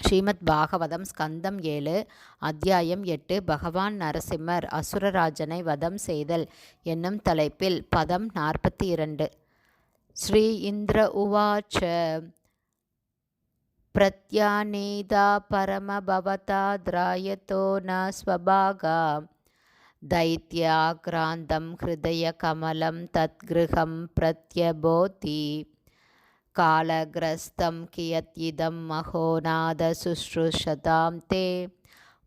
ஸ்ரீமத் பாகவதம் ஸ்கந்தம் ஏழு அத்தியாயம் எட்டு பகவான் நரசிம்மர் அசுரராஜனை வதம் செய்தல் என்னும் தலைப்பில் பதம் நாற்பத்தி இரண்டு ஸ்ரீ இந்திர உவாச்ச பிரத்யானீதா பரமபவதா திராயத்தோ ந ஸ்வபாகா दैत्याक्रान्तं हृदयकमलं तद्गृहं प्रत्यबोधि कालग्रस्तं कियत् इदं महोनादशुश्रूषतां ते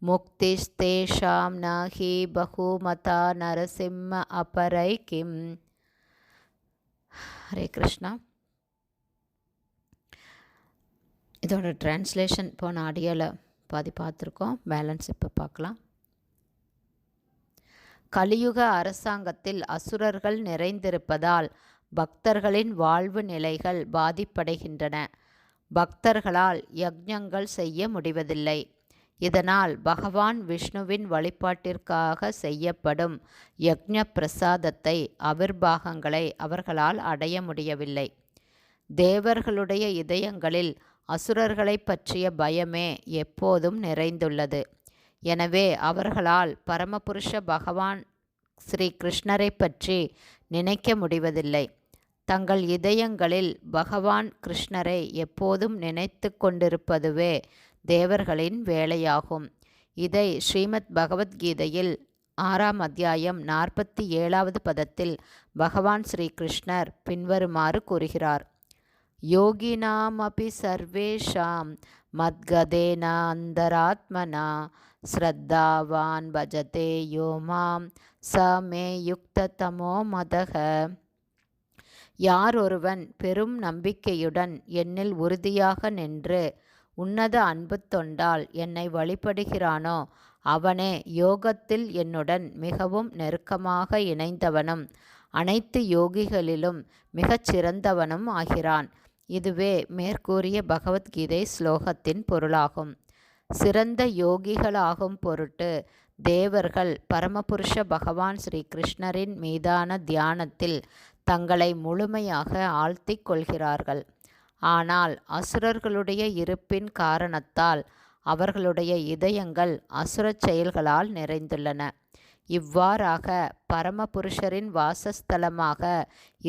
मुक्तिस्तेषां न हि बहुमता नरसिंह अपरै किम् ஹரே கிருஷ்ணா இதோட ட்ரான்ஸ்லேஷன் போன ஆடியோவில் பாதி பார்த்துருக்கோம் பேலன்ஸ் இப்போ பார்க்கலாம் கலியுக அரசாங்கத்தில் அசுரர்கள் நிறைந்திருப்பதால் பக்தர்களின் வாழ்வு நிலைகள் பாதிப்படைகின்றன. பக்தர்களால் யக்ஞங்கள் செய்ய முடிவதில்லை. இதனால் பகவான் விஷ்ணுவின் வழிபாட்டிற்காக செய்யப்படும் யக்ஞ பிரசாதத்தை அவிர்பாகங்களை அவர்களால் அடைய முடியவில்லை. தேவர்களுடைய இதயங்களில் அசுரர்களை பற்றிய பயமே எப்போதும் நிறைந்துள்ளது. எனவே அவர்களால் பரமபுருஷ பகவான் ஸ்ரீ கிருஷ்ணரை பற்றி நினைக்க முடிவதில்லை. தங்கள் இதயங்களில் பகவான் கிருஷ்ணரை எப்போதும் நினைத்து கொண்டிருப்பதுவே தேவர்களின் வேலையாகும். இதை ஸ்ரீமத் பகவத்கீதையில் ஆறாம் அத்தியாயம் நாற்பத்தி ஏழாவது பதத்தில் பகவான் ஸ்ரீ கிருஷ்ணர் பின்வருமாறு கூறுகிறார். யோகினாமபி சர்வேஷாம் மத்கதேனா அந்தராத்மனா ஸ்ரத்தாவான் பஜதே யோமாம் ச மே மதக யார் ஒருவன் பெரும் நம்பிக்கையுடன் என்னில் உறுதியாக நின்று உன்னத அன்பு தொண்டால் என்னை வழிபடுகிறானோ அவனே யோகத்தில் என்னுடன் மிகவும் நெருக்கமாக இணைந்தவனும் அனைத்து யோகிகளிலும் மிகச் சிறந்தவனும் ஆகிறான். இதுவே மேற்கூறிய பகவத்கீதை ஸ்லோகத்தின் பொருளாகும். சிறந்த யோகிகளாகும் பொருட்டு தேவர்கள் பரமபுருஷ பகவான் ஸ்ரீ கிருஷ்ணரின் மீதான தியானத்தில் தங்களை முழுமையாக ஆழ்த்திக் கொள்கிறார்கள். ஆனால் அசுரர்களுடைய இருப்பின் காரணத்தால் அவர்களுடைய இதயங்கள் அசுரச் செயல்களால் நிறைந்துள்ளன. இவ்வாறாக பரமபுருஷரின் வாசஸ்தலமாக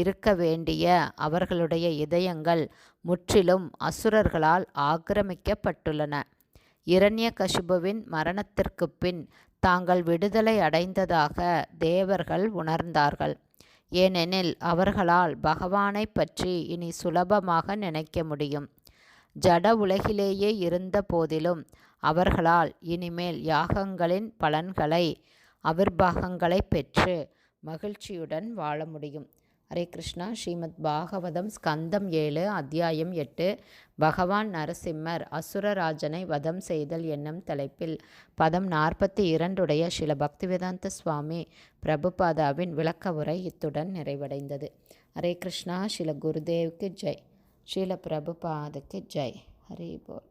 இருக்க வேண்டிய அவர்களுடைய இதயங்கள் முற்றிலும் அசுரர்களால் ஆக்கிரமிக்கப்பட்டுள்ளன. இரண்ய கசுபுவின் மரணத்திற்கு பின் தாங்கள் விடுதலை அடைந்ததாக தேவர்கள் உணர்ந்தார்கள். ஏனெனில் அவர்களால் பகவானை பற்றி இனி சுலபமாக நினைக்க முடியும். ஜட உலகிலேயே இருந்த போதிலும் அவர்களால் இனிமேல் யாகங்களின் பலன்களை அவிர்பாகங்களை பெற்று மகிழ்ச்சியுடன் வாழ முடியும். ஹரே கிருஷ்ணா. ஸ்ரீமத் பாகவதம் ஸ்கந்தம் ஏழு அத்தியாயம் எட்டு. பகவான் நரசிம்மர் அசுரராஜனை வதம் செய்தல் என்னும் தலைப்பில் பதம் நாற்பத்தி இரண்டுடைய சில பக்திவேதாந்த சுவாமி பிரபுபாதாவின் விளக்க உரை இத்துடன் நிறைவடைந்தது. ஹரே கிருஷ்ணா. ஸ்ரீல குருதேவுக்கு ஜெய். ஸ்ரீல பிரபுபாதுக்கு ஜெய். ஹரே போல்.